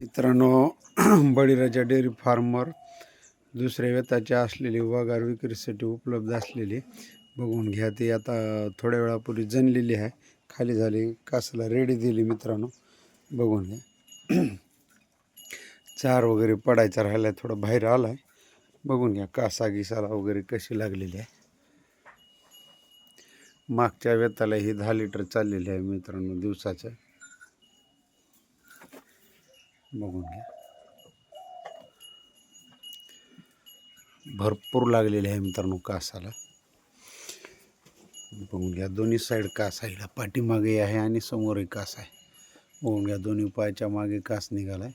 मित्रांनो बळीराजा डेअरी फार्मवर दुसऱ्या वेताचे असलेली वगार विक्रीसाठी उपलब्ध असलेली बघून घ्या. ती आता थोड्या वेळापूर्वी जनलेली आहे. खाली झाली कासाला रेडी दिली मित्रांनो. बघून घ्या. चार वगैरे पडायचा राहिला आहे थोडं बाहेर आला आहे बघून घ्या कासा गिसाला वगैरे कशी लागलेली आहे. मागच्या वेताला ही दहा लिटर चाललेली आहे मित्रांनो दिवसाचं. बघून घ्या. भरपूर लागलेले आहे मित्रांनो कासाला. बघून घ्या दोन्ही साईड कास आहे. पाठीमागे आहे आणि समोरही कास आहे. बघून घ्या दोन्ही पायाच्या मागे कास निघाला आहे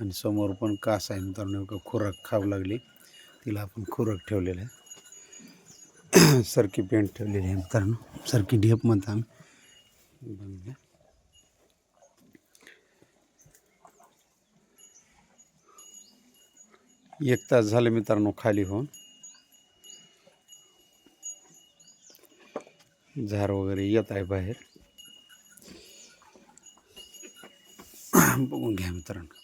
आणि समोर पण कास आहे मित्रांनो. का खुराक खाऊ लागली. तिला आपण खुराक ठेवलेला आहे. सरकी पेंट ठेवलेली आहे मित्रांनो. सरकी ढेप म्हणता आम्ही. बघून घ्या. एक तास झाले मित्रांनो खाली होऊन. झार वगैरे येत आहे बाहेर. बघून घ्या मित्रांनो.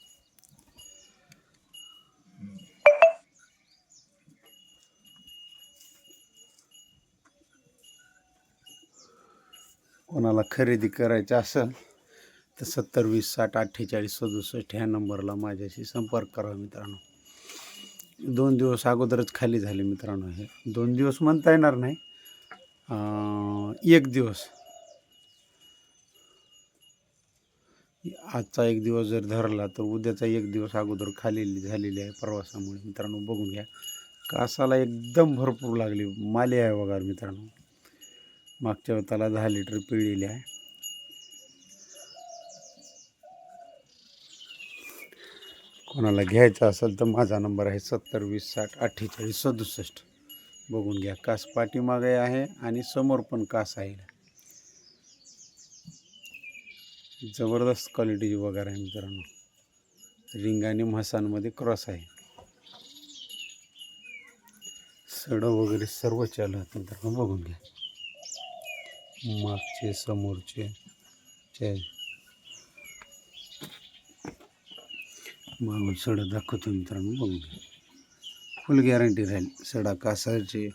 कोणाला खरेदी करायची असेल तर सत्तर वीस साठ अठ्ठेचाळीस सदुसष्ट ह्या नंबरला माझ्याशी संपर्क करा मित्रांनो. दोन दिवस अगोदरच खाली झाले मित्रांनो हे. दोन दिवस म्हणता येणार नाही. एक दिवस. आजचा एक दिवस जर धरला तर उद्याचा एक दिवस अगोदर खाली झालेली आहे प्रवासामुळे. मित्रांनो बघून घ्या. कासाला एकदम भरपूर लागली. माली आहे वगैरे मित्रांनो. मागच्या त्याला दहा लिटर पिळलेली आहे. कोणाला घ्यायचा असेल तर माझा नंबर आहे सत्तर वीस साठ अठ्ठेचाळीस सदुसष्ट. बघून घ्या कास पाठीमागे आहे आणि समोर पण कास आहे. जबरदस्त क्वालिटीची वगैरे आहे मित्रांनो. रिंग आणि म्हसांमध्ये क्रॉस आहे. सडं वगैरे सर्व चालू आहेत मित्रांनो बघून घ्या. मागचे समोरचे मागून सडा दाखवतो मित्रांनो बघून घ्या. फुल गॅरंटी राहील. सडा कासाची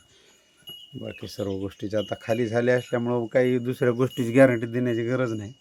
बाकी सर्व गोष्टीच्या आता खाली झाल्या असल्यामुळं काही दुसऱ्या गोष्टीची गॅरंटी देण्याची गरज नाही.